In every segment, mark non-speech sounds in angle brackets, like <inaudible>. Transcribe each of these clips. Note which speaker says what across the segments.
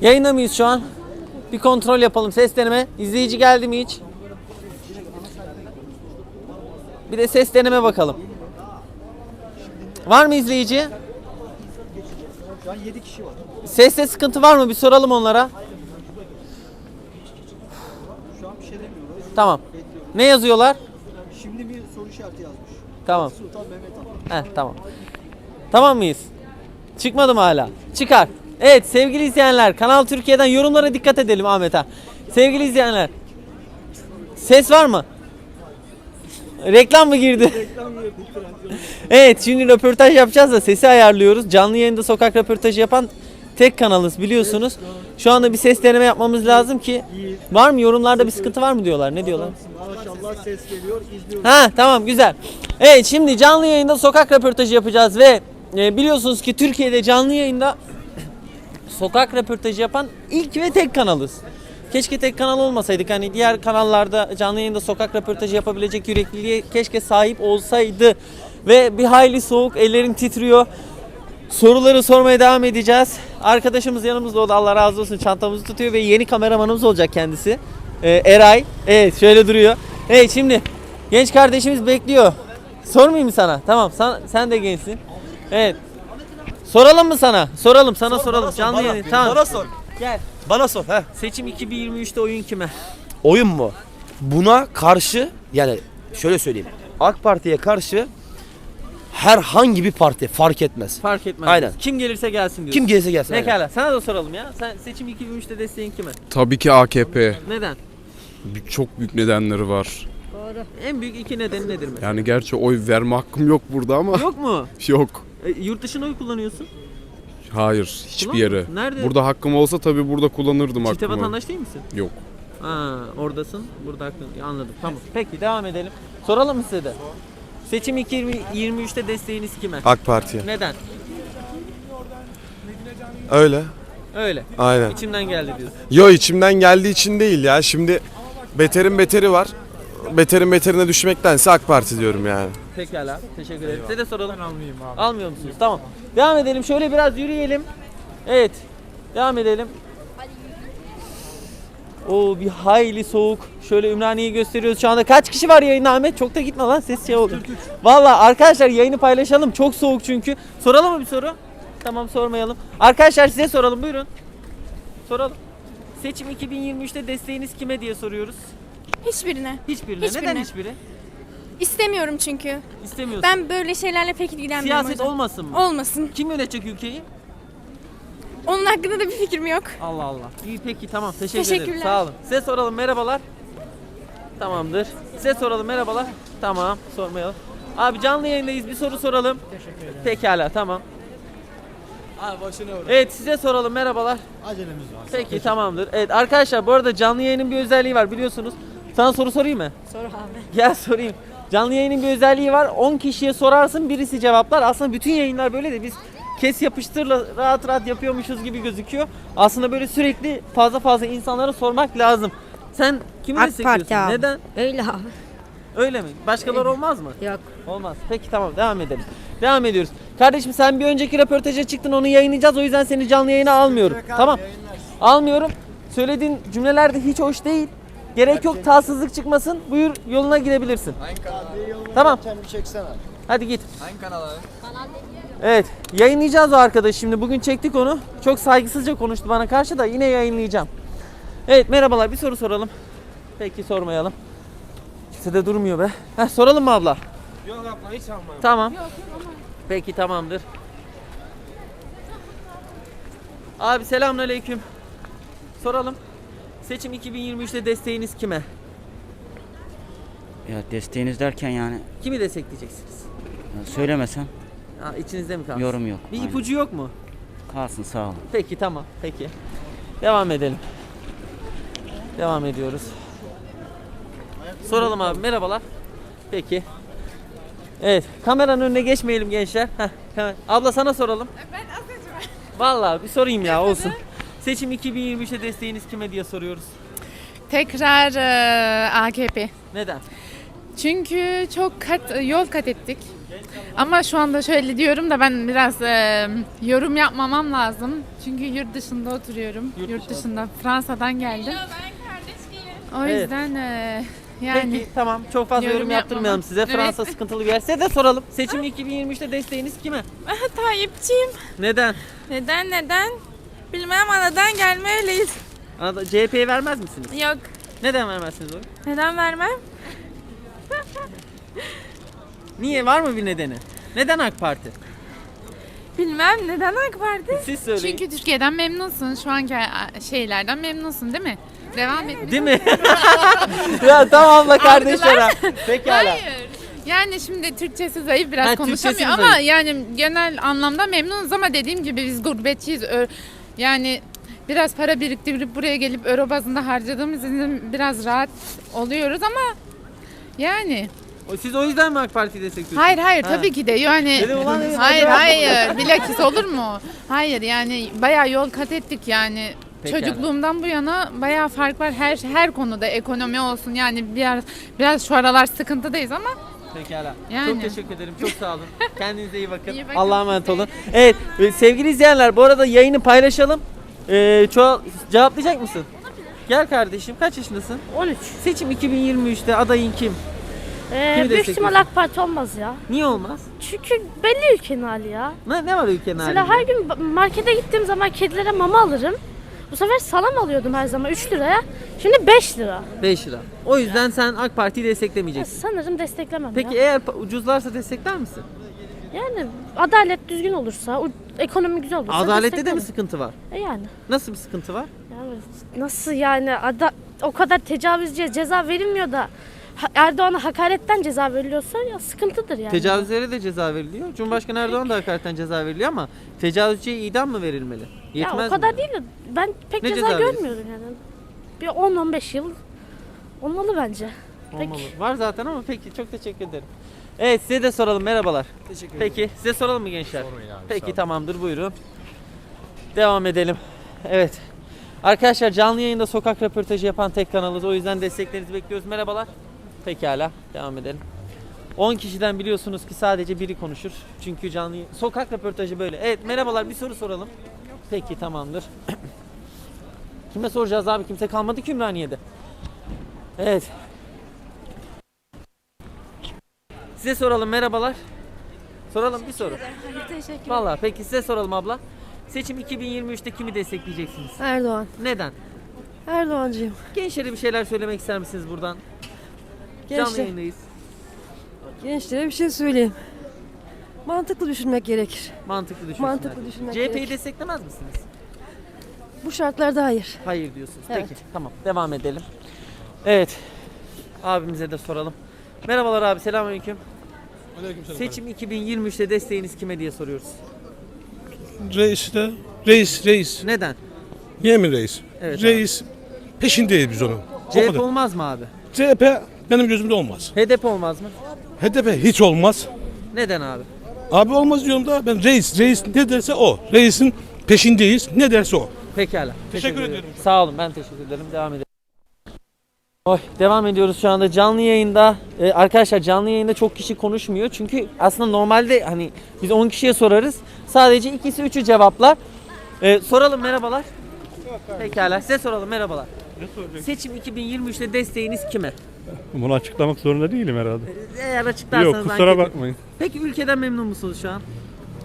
Speaker 1: Yayında mıyız şu an? Bir kontrol yapalım. Ses deneme. İzleyici geldi mi hiç? Bir de ses deneme bakalım. Var mı izleyici?
Speaker 2: Şu an 7 kişi var.
Speaker 1: Seste sıkıntı var mı? Bir soralım onlara.
Speaker 2: Şu an bir şey demiyoruz.
Speaker 1: Tamam. Ne yazıyorlar?
Speaker 2: Şimdi bir soru işareti yazmış.
Speaker 1: Tamam.
Speaker 2: Sultan Mehmet Han.
Speaker 1: Heh, tamam. Tamam mıyız? Çıkmadı mı hala? Çıkar. Evet sevgili izleyenler Kanal Türkiye'den yorumlara dikkat edelim Ahmet ha. Sevgili izleyenler. Ses var mı? Reklam mı girdi? <laughs> Evet şimdi röportaj yapacağız da sesi ayarlıyoruz. Canlı yayında sokak röportajı yapan tek kanalız biliyorsunuz. Şu anda bir ses deneme yapmamız lazım ki. Var mı yorumlarda bir sıkıntı var mı diyorlar? Ne diyorlar?
Speaker 2: Maşallah ses geliyor. izliyoruz.
Speaker 1: Ha tamam güzel. Evet şimdi canlı yayında sokak röportajı yapacağız ve e, biliyorsunuz ki Türkiye'de canlı yayında sokak röportajı yapan ilk ve tek kanalız. Keşke tek kanal olmasaydık. Hani diğer kanallarda canlı yayında sokak röportajı yapabilecek yürekliliğe keşke sahip olsaydı. Ve bir hayli soğuk, ellerin titriyor. Soruları sormaya devam edeceğiz. Arkadaşımız yanımızda o da Allah razı olsun çantamızı tutuyor ve yeni kameramanımız olacak kendisi. Ee, Eray. Evet şöyle duruyor. Evet şimdi genç kardeşimiz bekliyor. Sormayayım mı sana? Tamam sen, sen de gençsin. Evet. Soralım mı sana? Soralım sana soralım. Canlı yayın. Tamam.
Speaker 3: Bana sor.
Speaker 1: Gel.
Speaker 3: Bana sor. He.
Speaker 1: Seçim 2023'te oyun kime?
Speaker 3: Oyun mu? Buna karşı yani şöyle söyleyeyim. AK Parti'ye karşı herhangi bir parti fark etmez.
Speaker 1: Fark etmez.
Speaker 3: Aynen.
Speaker 1: Kim gelirse gelsin diyorsun.
Speaker 3: Kim gelirse gelsin. aynen.
Speaker 1: Pekala. Sana da soralım ya. Sen seçim 2023'te desteğin kime?
Speaker 4: Tabii ki AKP.
Speaker 1: Neden?
Speaker 4: Bir- Çok büyük nedenleri var.
Speaker 1: En büyük iki nedeni nedir mesela?
Speaker 4: Yani gerçi oy verme hakkım yok burada ama
Speaker 1: Yok mu? <laughs>
Speaker 4: yok.
Speaker 1: E, yurt dışına oy kullanıyorsun.
Speaker 4: Hayır hiçbir
Speaker 1: Kullanmıyor
Speaker 4: yere.
Speaker 1: musun? Nerede?
Speaker 4: Burada hakkım olsa tabii burada kullanırdım
Speaker 1: Çifte
Speaker 4: hakkımı.
Speaker 1: vatandaş değil misin?
Speaker 4: Yok.
Speaker 1: Ha, oradasın. Burada hakkın. Ya, Anladım. Tamam. Peki devam edelim. Soralım mı size de? Seçim 2023'te desteğiniz kime?
Speaker 5: AK Parti'ye.
Speaker 1: Neden?
Speaker 5: Öyle.
Speaker 1: Öyle.
Speaker 5: Aynen.
Speaker 1: İçimden geldi diyorsun.
Speaker 5: Yo içimden geldiği için değil ya. Şimdi beterin beteri var. Beterin beterine düşmektense AK Parti diyorum yani.
Speaker 1: Pekala. Teşekkür ederim. Size de soralım. Ben almayayım abi. Almıyor musunuz? Tamam. Devam edelim. Şöyle biraz yürüyelim. Evet. Devam edelim. Oo bir hayli soğuk. Şöyle Ümraniye'yi gösteriyoruz şu anda. Kaç kişi var yayında Ahmet? Çok da gitme lan ses şey oldu. Valla arkadaşlar yayını paylaşalım. Çok soğuk çünkü. Soralım mı bir soru? Tamam sormayalım. Arkadaşlar size soralım buyurun. Soralım. Seçim 2023'te desteğiniz kime diye soruyoruz.
Speaker 6: Hiçbirine.
Speaker 1: Hiçbirine. Neden
Speaker 6: Hiçbirine.
Speaker 1: hiçbiri?
Speaker 6: İstemiyorum çünkü.
Speaker 1: İstemiyorsun.
Speaker 6: Ben böyle şeylerle pek ilgilenmiyorum.
Speaker 1: Siyaset
Speaker 6: yüzden.
Speaker 1: olmasın mı?
Speaker 6: Olmasın.
Speaker 1: Kim yönetecek ülkeyi?
Speaker 6: Onun hakkında da bir fikrim yok.
Speaker 1: Allah Allah. İyi peki tamam teşekkür ederim.
Speaker 6: Teşekkürler.
Speaker 1: Sağ olun. Size soralım merhabalar. Tamamdır. Size soralım merhabalar. Tamam sormayalım. Abi canlı yayındayız bir soru soralım. Teşekkür ederim. Pekala tamam.
Speaker 2: Abi başına uğra.
Speaker 1: Evet size soralım merhabalar.
Speaker 2: Acelemiz var.
Speaker 1: Peki tamamdır. Evet arkadaşlar bu arada canlı yayının bir özelliği var biliyorsunuz. Sana soru sorayım mı?
Speaker 6: Sor abi.
Speaker 1: Gel sorayım. Canlı yayının bir özelliği var. 10 kişiye sorarsın birisi cevaplar. Aslında bütün yayınlar böyle de biz kes yapıştırla rahat rahat yapıyormuşuz gibi gözüküyor. Aslında böyle sürekli fazla fazla insanlara sormak lazım. Sen kimi
Speaker 7: AK
Speaker 1: destekliyorsun?
Speaker 7: Parti abi.
Speaker 1: Neden?
Speaker 7: Öyle abi.
Speaker 1: Öyle mi? Başkaları olmaz mı?
Speaker 7: Yok.
Speaker 1: Olmaz. Peki tamam devam edelim. Devam ediyoruz. Kardeşim sen bir önceki röportaja çıktın onu yayınlayacağız. O yüzden seni canlı yayına almıyorum. Tamam. Almıyorum. Söylediğin cümleler de hiç hoş değil. Gerek yok tatsızlık çıkmasın. Buyur yoluna gidebilirsin. Tamam.
Speaker 2: Bir çeksene.
Speaker 1: Hadi git. Hangi kanal abi? Evet. Yayınlayacağız o arkadaş şimdi. Bugün çektik onu. Çok saygısızca konuştu bana karşı da yine yayınlayacağım. Evet merhabalar bir soru soralım. Peki sormayalım. Kimse de durmuyor be. Heh, soralım mı abla?
Speaker 3: Yok abla hiç alma.
Speaker 1: Tamam. Peki tamamdır. Abi selamünaleyküm. Soralım. Seçim 2023'te desteğiniz kime?
Speaker 8: Ya desteğiniz derken yani
Speaker 1: Kimi destekleyeceksiniz?
Speaker 8: ya söylemesen
Speaker 1: Ha, içinizde mi kalsın?
Speaker 8: yorum yok.
Speaker 1: Bir
Speaker 8: Aynen.
Speaker 1: ipucu yok mu?
Speaker 8: Kalsın sağ olun.
Speaker 1: Peki tamam. Peki. Devam edelim. Devam ediyoruz. Soralım abi. Merhabalar. Peki. Evet. Kameranın önüne geçmeyelim gençler. Heh. Abla sana soralım. Ben az önce Vallahi bir sorayım ya olsun. Seçim 2023'te desteğiniz kime diye soruyoruz.
Speaker 9: Tekrar e, AKP.
Speaker 1: Neden?
Speaker 9: Çünkü çok kat, yol kat ettik. Ama şu anda şöyle diyorum da ben biraz e, yorum yapmamam lazım. Çünkü yurt dışında oturuyorum.
Speaker 1: Yurt
Speaker 9: Yurt,
Speaker 1: dışında.
Speaker 9: dışında Fransa'dan geldim. O
Speaker 1: Evet.
Speaker 9: yüzden e, yani
Speaker 1: Peki tamam çok fazla yorum,
Speaker 9: Yorum
Speaker 1: yaptırmayalım size.
Speaker 9: Evet.
Speaker 1: Fransa sıkıntılı bir yer. Size de soralım. Seçim 2023'te desteğiniz kime?
Speaker 6: Tayyipçiyim.
Speaker 1: Neden?
Speaker 6: Neden neden? Bilmem anadan gelme öyleyiz.
Speaker 1: Anada- CHP'ye vermez misiniz?
Speaker 6: Yok.
Speaker 1: Neden vermezsiniz oy?
Speaker 6: Neden vermem?
Speaker 1: Niye? Var mı bir nedeni? Neden AK Parti?
Speaker 6: Bilmem neden AK Parti?
Speaker 1: Siz söyleyin.
Speaker 9: çünkü Türkiye'den memnunsun. Şu anki şeylerden memnunsun değil mi? Devam et.
Speaker 1: Değil mi? <laughs> ya tamam abla kardeşler. Pekala.
Speaker 9: Hayır. Yani şimdi Türkçesi zayıf biraz
Speaker 1: Ha,
Speaker 9: konuşamıyor ama
Speaker 1: zayıf.
Speaker 9: yani genel anlamda memnunuz ama dediğim gibi biz gurbetçiyiz. Ö- Yani biraz para biriktirip buraya gelip euro bazında harcadığımız için biraz rahat oluyoruz ama yani
Speaker 1: O- Siz o yüzden mi AK Parti'yi destekliyorsunuz?
Speaker 9: hayır hayır
Speaker 1: Ha.
Speaker 9: tabii ki de yani
Speaker 1: Dedim ulan dedim,
Speaker 9: hayır
Speaker 1: acaba-
Speaker 9: hayır bilakis olur mu? Hayır yani bayağı yol kat ettik yani.
Speaker 1: Pekala.
Speaker 9: Çocukluğumdan bu yana bayağı fark var her her konuda ekonomi olsun yani biraz biraz şu aralar sıkıntıdayız ama
Speaker 1: Pekala.
Speaker 9: Yani.
Speaker 1: Çok teşekkür ederim. Çok sağ olun. <laughs> Kendinize iyi bakın.
Speaker 9: İyi bakın.
Speaker 1: Allah'a emanet olun. Evet e, sevgili izleyenler bu arada yayını paylaşalım. Ee, çoğal, cevaplayacak mısın? Gel kardeşim. Kaç yaşındasın?
Speaker 7: 13.
Speaker 1: Seçim 2023'te adayın kim?
Speaker 7: Ee, büyük ihtimal? AK Parti olmaz ya.
Speaker 1: Niye olmaz?
Speaker 7: Çünkü belli ülkenin hali ya.
Speaker 1: Ne, ne var ülkenin
Speaker 7: Mesela
Speaker 1: halinde?
Speaker 7: her gün markete gittiğim zaman kedilere mama alırım. Bu sefer salam alıyordum her zaman 3 liraya. Şimdi 5 lira.
Speaker 1: 5 lira. O yüzden sen AK Parti'yi
Speaker 7: Ya
Speaker 1: desteklemeyeceksin.
Speaker 7: sanırım desteklemem
Speaker 1: Peki
Speaker 7: ya.
Speaker 1: eğer pa- ucuzlarsa destekler misin?
Speaker 7: Yani adalet düzgün olursa, u- ekonomi güzel olursa
Speaker 1: Adalette de mi sıkıntı var?
Speaker 7: E yani.
Speaker 1: Nasıl bir sıkıntı var?
Speaker 7: yani. Nasıl yani ada o kadar tecavüzce ceza verilmiyor da Erdoğan'a hakaretten ceza veriliyorsa ya sıkıntıdır yani.
Speaker 1: Tecavüzlere de ceza veriliyor. Cumhurbaşkanı Erdoğan da hakaretten ceza veriliyor ama tecavüzcüye idam mı verilmeli?
Speaker 7: ya
Speaker 1: Yetmez
Speaker 7: o kadar
Speaker 1: mi?
Speaker 7: değil de ben pek
Speaker 1: Ne
Speaker 7: ceza,
Speaker 1: ceza verirsin?
Speaker 7: görmüyorum yani. Bir 10-15 yıl olmalı bence. Peki.
Speaker 1: Olmalı. Var zaten ama peki çok teşekkür ederim. Evet size de soralım merhabalar.
Speaker 2: Teşekkür
Speaker 1: Peki size soralım mı gençler? Peki tamamdır buyurun. Devam edelim. Evet. Arkadaşlar canlı yayında sokak röportajı yapan tek kanalız. O yüzden desteklerinizi bekliyoruz. Merhabalar. Pekala devam edelim. 10 kişiden biliyorsunuz ki sadece biri konuşur. Çünkü canlı sokak röportajı böyle. Evet merhabalar bir soru soralım. Peki tamamdır. <clears throat> Kime soracağız abi? Kimse kalmadı ki Ümraniye'de. Evet. Size soralım merhabalar. Soralım bir soru.
Speaker 6: Teşekkür
Speaker 1: Vallahi peki size soralım abla. Seçim 2023'te kimi destekleyeceksiniz?
Speaker 7: Erdoğan.
Speaker 1: Neden?
Speaker 7: Erdoğancıyım.
Speaker 1: Gençlere bir şeyler söylemek ister misiniz buradan? Canlı yayındayız.
Speaker 7: gençlere bir şey söyleyeyim. Mantıklı düşünmek gerekir.
Speaker 1: Mantıklı düşünsünler.
Speaker 7: Mantıklı düşünmek
Speaker 1: CHP'yi
Speaker 7: gerekir.
Speaker 1: desteklemez misiniz?
Speaker 7: Bu şartlarda hayır.
Speaker 1: Hayır diyorsunuz.
Speaker 7: Evet.
Speaker 1: Peki tamam devam edelim. Evet. Abimize de soralım. Merhabalar abi selamünaleyküm. Seçim 2023'te desteğiniz kime diye soruyoruz.
Speaker 10: Reis de reis reis.
Speaker 1: Neden?
Speaker 10: Niye mi reis?
Speaker 1: Evet
Speaker 10: reis peşindeyiz biz onun. O
Speaker 1: CHP
Speaker 10: kadar.
Speaker 1: olmaz mı abi?
Speaker 10: CHP benim gözümde olmaz.
Speaker 1: HDP olmaz mı?
Speaker 10: HDP hiç olmaz.
Speaker 1: Neden abi?
Speaker 10: Abi olmaz diyorum da ben reis reis ne derse o. Reisin peşindeyiz. Ne derse o.
Speaker 1: Pekala.
Speaker 10: Teşekkür ederim.
Speaker 1: Sağ olun. Ben teşekkür ederim. Devam edelim. Oy, devam ediyoruz şu anda canlı yayında. Ee, arkadaşlar canlı yayında çok kişi konuşmuyor. Çünkü aslında normalde hani biz 10 kişiye sorarız. Sadece ikisi üçü cevaplar. Ee, soralım merhabalar. Pekala size soralım merhabalar. Seçim 2023'te desteğiniz kime?
Speaker 10: Bunu açıklamak zorunda değilim herhalde.
Speaker 1: Eğer açıklarsanız
Speaker 10: Yok kusura
Speaker 1: anketi-
Speaker 10: bakmayın.
Speaker 1: Peki ülkeden memnun musunuz şu an?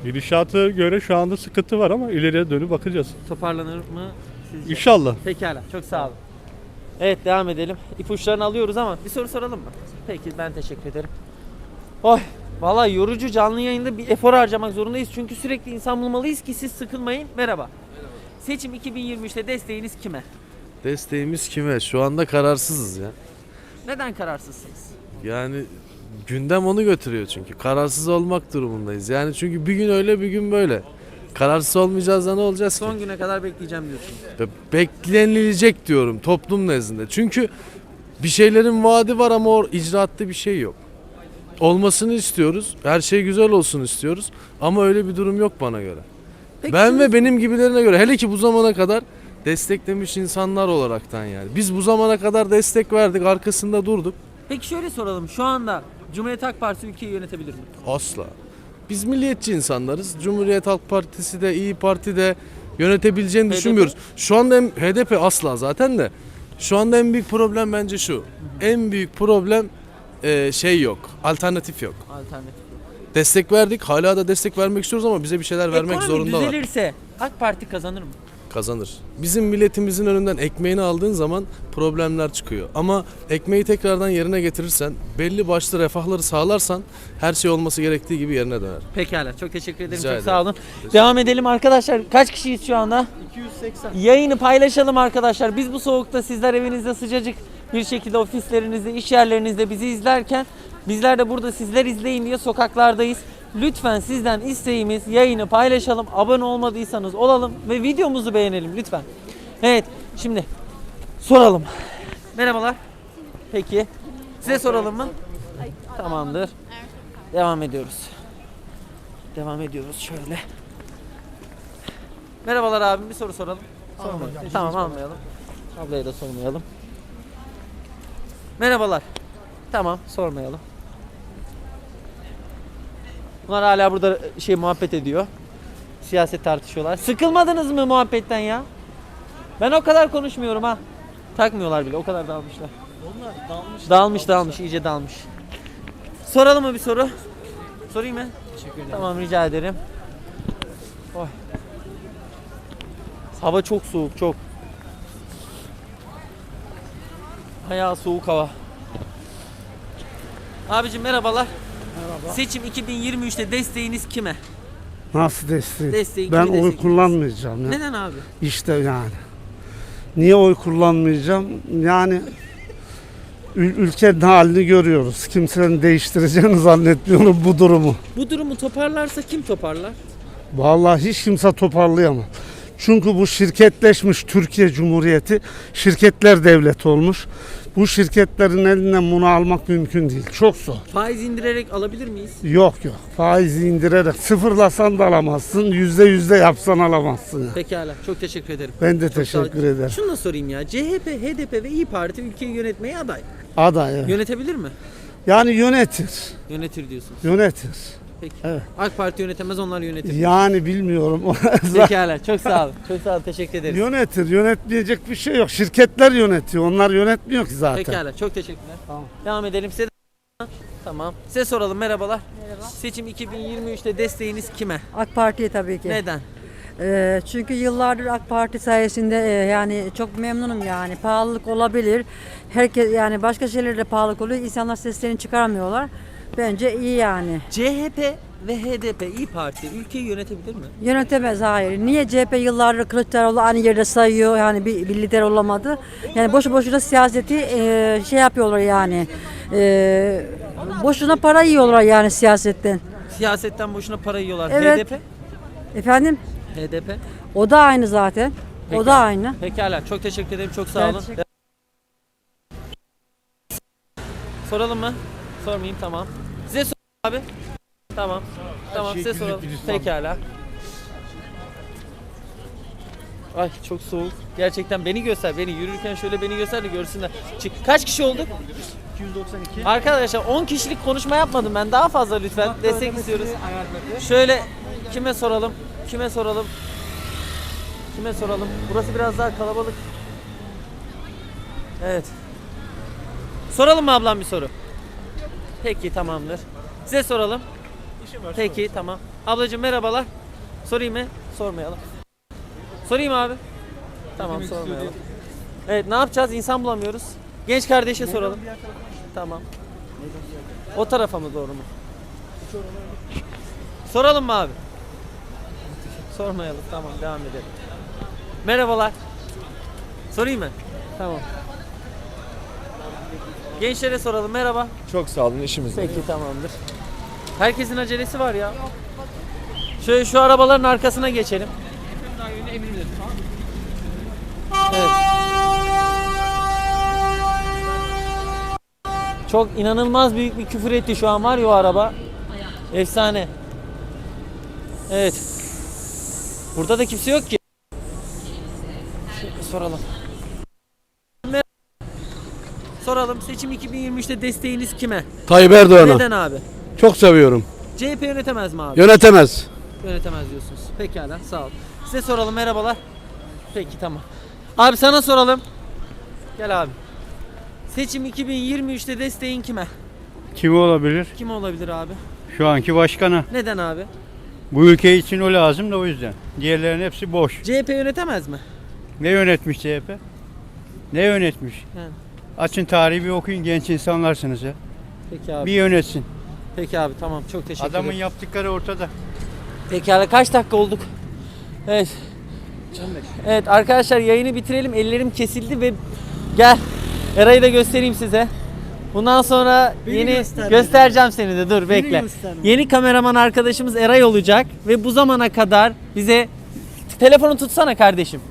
Speaker 10: Gidişatı göre şu anda sıkıntı var ama ileriye dönüp bakacağız.
Speaker 1: Toparlanır mı sizce?
Speaker 10: İnşallah.
Speaker 1: Pekala çok sağ olun. Evet devam edelim. İpuçlarını alıyoruz ama bir soru soralım mı? Peki ben teşekkür ederim. Oy Vallahi yorucu canlı yayında bir efor harcamak zorundayız. Çünkü sürekli insan bulmalıyız ki siz sıkılmayın. Merhaba. Seçim 2023'te desteğiniz kime?
Speaker 11: Desteğimiz kime? Şu anda kararsızız ya.
Speaker 1: Neden kararsızsınız?
Speaker 11: Yani gündem onu götürüyor çünkü. Kararsız olmak durumundayız. Yani çünkü bir gün öyle bir gün böyle. Kararsız olmayacağız da ne olacağız ki?
Speaker 1: Son güne kadar bekleyeceğim diyorsunuz.
Speaker 11: Be- Beklenilecek diyorum toplum nezdinde. Çünkü bir şeylerin vaadi var ama o icraatta bir şey yok. Olmasını istiyoruz. Her şey güzel olsun istiyoruz. Ama öyle bir durum yok bana göre.
Speaker 1: Peki
Speaker 11: ben
Speaker 1: şunu-
Speaker 11: ve benim gibilerine göre hele ki bu zamana kadar desteklemiş insanlar olaraktan yani. Biz bu zamana kadar destek verdik, arkasında durduk.
Speaker 1: Peki şöyle soralım. Şu anda Cumhuriyet Halk Partisi ülkeyi yönetebilir mi?
Speaker 11: Asla. Biz milliyetçi insanlarız. Cumhuriyet Halk Partisi de İyi Parti de yönetebileceğini
Speaker 1: HDP?
Speaker 11: düşünmüyoruz. Şu anda en- HDP asla zaten de. Şu anda en büyük problem bence şu. En büyük problem e, şey yok. Alternatif yok.
Speaker 1: Alternatif.
Speaker 11: Destek verdik. Hala da destek vermek istiyoruz ama bize bir şeyler vermek
Speaker 1: Ekonomi
Speaker 11: zorundalar.
Speaker 1: düzelirse AK Parti kazanır mı?
Speaker 11: Kazanır. Bizim milletimizin önünden ekmeğini aldığın zaman problemler çıkıyor. Ama ekmeği tekrardan yerine getirirsen, belli başlı refahları sağlarsan her şey olması gerektiği gibi yerine döner.
Speaker 1: Pekala. Çok teşekkür ederim.
Speaker 11: Rica
Speaker 1: çok
Speaker 11: ederim.
Speaker 1: sağ olun. Devam edelim arkadaşlar. Kaç kişiyiz şu anda?
Speaker 2: 280.
Speaker 1: Yayını paylaşalım arkadaşlar. Biz bu soğukta sizler evinizde sıcacık bir şekilde ofislerinizde, iş yerlerinizde bizi izlerken bizler de burada sizler izleyin diye sokaklardayız. Lütfen sizden isteğimiz yayını paylaşalım. Abone olmadıysanız olalım ve videomuzu beğenelim lütfen. Evet şimdi soralım. Merhabalar. Peki. Size soralım mı? Tamamdır. Devam ediyoruz. Devam ediyoruz şöyle. Merhabalar abim bir soru soralım. Sormayalım. Tamam almayalım. Ablaya da sormayalım. Merhabalar. Tamam sormayalım. Bunlar hala burada şey muhabbet ediyor. Siyaset tartışıyorlar. Sıkılmadınız mı muhabbetten ya? Ben o kadar konuşmuyorum ha. Takmıyorlar bile o kadar dalmışlar.
Speaker 2: Onlar dalmış.
Speaker 1: Dalmış dalmış iyice dalmış. Soralım mı bir soru? Sorayım mı?
Speaker 2: Teşekkür ederim.
Speaker 1: Tamam rica ederim. Oy. Hava çok soğuk çok. Bayağı soğuk hava. Abicim merhabalar.
Speaker 2: Merhaba.
Speaker 1: Seçim 2023'te desteğiniz kime?
Speaker 12: Nasıl desteği?
Speaker 1: Desteği
Speaker 12: Ben oy kullanmayacağım ya.
Speaker 1: Neden abi?
Speaker 12: İşte yani. Niye oy kullanmayacağım? Yani ül- ülkenin halini görüyoruz. Kimsenin değiştireceğini zannetmiyorum bu durumu.
Speaker 1: Bu durumu toparlarsa kim toparlar?
Speaker 12: Vallahi hiç kimse toparlayamaz. Çünkü bu şirketleşmiş Türkiye Cumhuriyeti şirketler devleti olmuş. Bu şirketlerin elinden bunu almak mümkün değil. Çok zor.
Speaker 1: Faiz indirerek alabilir miyiz?
Speaker 12: Yok yok. Faizi indirerek sıfırlasan da alamazsın. Yüzde yüzde yapsan alamazsın.
Speaker 1: Pekala. Çok teşekkür ederim.
Speaker 12: Ben de
Speaker 1: Çok sağ
Speaker 12: teşekkür ederim.
Speaker 1: Şunu da sorayım ya. CHP, HDP ve İyi Parti ülkeyi yönetmeye aday.
Speaker 12: Aday. evet.
Speaker 1: Yönetebilir mi?
Speaker 12: Yani yönetir.
Speaker 1: Yönetir diyorsunuz.
Speaker 12: Yönetir.
Speaker 1: Peki.
Speaker 12: Evet.
Speaker 1: AK Parti yönetemez onlar yönetir.
Speaker 12: Yani bilmiyorum. <laughs>
Speaker 1: Pekala. Çok sağ olun. Çok sağ olun. Teşekkür ederiz.
Speaker 12: yönetir. Yönetmeyecek bir şey yok. Şirketler yönetiyor. Onlar yönetmiyor ki zaten.
Speaker 1: Pekala. Çok teşekkürler.
Speaker 12: Tamam.
Speaker 1: Devam edelim. Size de- Tamam. Size soralım. Merhabalar. Merhaba. Seçim 2023'te desteğiniz kime?
Speaker 13: AK Parti'ye tabii ki.
Speaker 1: Neden?
Speaker 13: Ee, çünkü yıllardır AK Parti sayesinde e, yani çok memnunum yani. Pahalılık olabilir. Herkes yani başka şeyler de pahalılık oluyor. İnsanlar seslerini çıkaramıyorlar. Bence iyi yani.
Speaker 1: CHP ve HDP İyi Parti ülkeyi yönetebilir mi?
Speaker 13: Yönetemez hayır. Niye CHP yıllardır Kılıçdaroğlu aynı yerde sayıyor yani bir, bir lider olamadı. Yani boşu boşuna siyaseti e, şey yapıyorlar yani. E, boşuna para yiyorlar yani siyasetten.
Speaker 1: Siyasetten boşuna para yiyorlar.
Speaker 13: Evet.
Speaker 1: HDP?
Speaker 13: Efendim?
Speaker 1: HDP?
Speaker 13: O da aynı zaten. O
Speaker 1: Peki.
Speaker 13: da aynı.
Speaker 1: Pekala. Çok teşekkür ederim. Çok sağ olun. Soralım mı? Sormayayım tamam. Abi. Tamam. Tamam
Speaker 12: şey
Speaker 1: size soralım. Pekala. Ay çok soğuk. Gerçekten beni göster. Beni yürürken şöyle beni göster de görsünler. Çık. Kaç kişi olduk?
Speaker 2: 292.
Speaker 1: Arkadaşlar 10 kişilik konuşma yapmadım ben. Daha fazla lütfen. Destek istiyoruz. Şöyle kime soralım? Kime soralım? Kime soralım? Burası biraz daha kalabalık. Evet. Soralım mı ablam bir soru? Peki tamamdır. Size soralım. Peki tamam. Ablacığım merhabalar. Sorayım mı? Sormayalım. Sorayım abi. Tamam sormayalım. Evet ne yapacağız? İnsan bulamıyoruz. Genç kardeşe soralım. Tamam. O tarafa mı doğru mu? Soralım mı abi? Sormayalım. Tamam devam edelim. Merhabalar. Sorayım mı? Tamam. Gençlere soralım. Merhaba.
Speaker 5: Çok sağ olun işimiz.
Speaker 1: Peki tamamdır. Herkesin acelesi var ya. Şöyle şu arabaların arkasına geçelim. Evet. Çok inanılmaz büyük bir küfür etti şu an var ya o araba. Efsane. Evet. Burada da kimse yok ki. Şimdi soralım. Soralım. Seçim 2023'te desteğiniz kime?
Speaker 11: Tayyip Erdoğan'a.
Speaker 1: Neden abi?
Speaker 11: Çok seviyorum.
Speaker 1: CHP yönetemez mi abi?
Speaker 3: Yönetemez.
Speaker 1: Yönetemez diyorsunuz. Pekala sağ ol. Size soralım merhabalar. Peki tamam. Abi sana soralım. Gel abi. Seçim 2023'te desteğin kime?
Speaker 12: Kim olabilir?
Speaker 1: Kim olabilir abi?
Speaker 12: Şu anki başkana.
Speaker 1: Neden abi?
Speaker 12: Bu ülke için o lazım da o yüzden. Diğerlerin hepsi boş.
Speaker 1: CHP yönetemez mi?
Speaker 12: Ne yönetmiş CHP? Ne yönetmiş?
Speaker 1: Yani.
Speaker 12: Açın tarihi bir okuyun genç insanlarsınız ya.
Speaker 1: Peki abi.
Speaker 12: Bir yönetsin.
Speaker 1: Peki abi tamam çok teşekkür
Speaker 12: Adamın
Speaker 1: ederim.
Speaker 12: yaptıkları ortada.
Speaker 1: Pekala kaç dakika olduk? Evet. Evet arkadaşlar yayını bitirelim. Ellerim kesildi ve gel. Eray'ı da göstereyim size. Bundan sonra
Speaker 2: Beni
Speaker 1: yeni
Speaker 2: göster
Speaker 1: göstereceğim seni de dur bekle.
Speaker 2: gösterme.
Speaker 1: Yeni kameraman arkadaşımız Eray olacak ve bu zamana kadar bize telefonu tutsana kardeşim.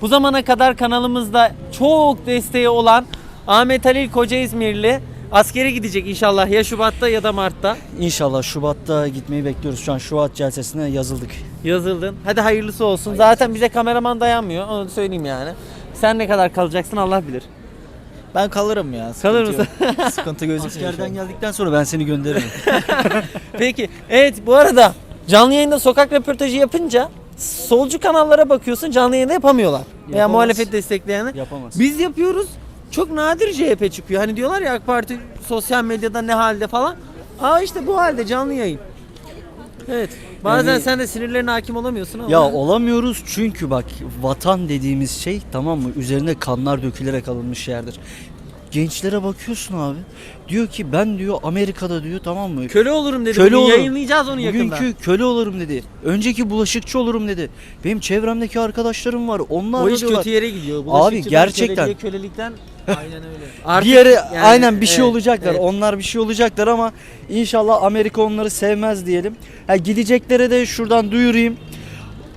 Speaker 1: Bu zamana kadar kanalımızda çok desteği olan Ahmet Halil Koca İzmirli askere gidecek inşallah ya Şubat'ta ya da Mart'ta.
Speaker 2: İnşallah Şubat'ta gitmeyi bekliyoruz. Şu an Şubat celsesine yazıldık.
Speaker 1: Yazıldın. Hadi hayırlısı olsun. Zaten bize kameraman dayanmıyor. Onu söyleyeyim yani. Sen ne kadar kalacaksın Allah bilir.
Speaker 2: Ben kalırım ya.
Speaker 1: Kalır
Speaker 2: sıkıntı yok. <laughs> Sıkıntı gözükmüyor. Askerden geldikten sonra ben seni gönderirim. <laughs>
Speaker 1: Peki. Evet bu arada canlı yayında sokak röportajı yapınca solcu kanallara bakıyorsun canlı yayında yapamıyorlar. Veya
Speaker 2: Yapamaz.
Speaker 1: muhalefet destekleyenler.
Speaker 2: Yapamaz.
Speaker 1: Biz yapıyoruz. Çok nadir CHP çıkıyor. Hani diyorlar ya AK Parti sosyal medyada ne halde falan. Aa işte bu halde canlı yayın. Evet. Bazen
Speaker 2: Yani-
Speaker 1: sen de sinirlerine hakim olamıyorsun ama.
Speaker 2: Ya olamıyoruz çünkü bak vatan dediğimiz şey tamam mı üzerine kanlar dökülerek alınmış yerdir. Gençlere bakıyorsun abi. Diyor ki ben diyor Amerika'da diyor tamam mı?
Speaker 1: Köle olurum dedi.
Speaker 2: Köle
Speaker 1: Bugün
Speaker 2: olurum.
Speaker 1: Yayınlayacağız onu yakında.
Speaker 2: Bugünkü köle olurum dedi. Önceki bulaşıkçı olurum dedi. Benim çevremdeki arkadaşlarım var. Onlar
Speaker 1: O
Speaker 2: da
Speaker 1: iş
Speaker 2: diyorlar.
Speaker 1: kötü yere gidiyor.
Speaker 2: Abi
Speaker 1: Bulaşıkçıdan
Speaker 2: gerçekten.
Speaker 1: köleliğe, kölelikten aynen öyle. Artık
Speaker 2: bir yere
Speaker 1: yani,
Speaker 2: aynen bir şey
Speaker 1: evet,
Speaker 2: olacaklar.
Speaker 1: evet.
Speaker 2: Onlar bir şey olacaklar ama inşallah Amerika onları sevmez diyelim. Ha, gideceklere de şuradan duyurayım.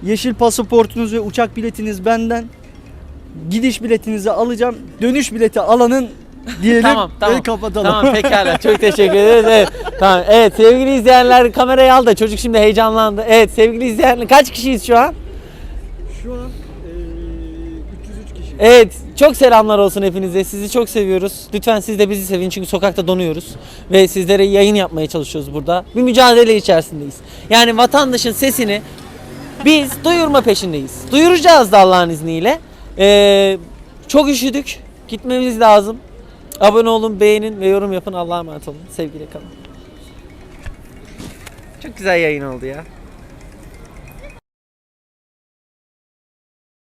Speaker 2: Yeşil pasaportunuz ve uçak biletiniz benden. Gidiş biletinizi alacağım. Dönüş bileti alanın diyelim.
Speaker 1: Tamam tamam.
Speaker 2: ve kapatalım.
Speaker 1: Tamam pekala çok teşekkür ederiz. Evet, tamam. evet sevgili izleyenler kamerayı al da çocuk şimdi heyecanlandı. Evet sevgili izleyenler kaç kişiyiz şu an?
Speaker 2: Şu an 303 kişi.
Speaker 1: Evet çok selamlar olsun hepinize. Sizi çok seviyoruz. Lütfen siz de bizi sevin çünkü sokakta donuyoruz. Ve sizlere yayın yapmaya çalışıyoruz burada. Bir mücadele içerisindeyiz. Yani vatandaşın sesini biz duyurma peşindeyiz. Duyuracağız da Allah'ın izniyle. Ee, çok üşüdük. Gitmemiz lazım. Abone olun, beğenin ve yorum yapın. Allah'a emanet olun. Sevgiyle kalın. Çok güzel yayın oldu ya.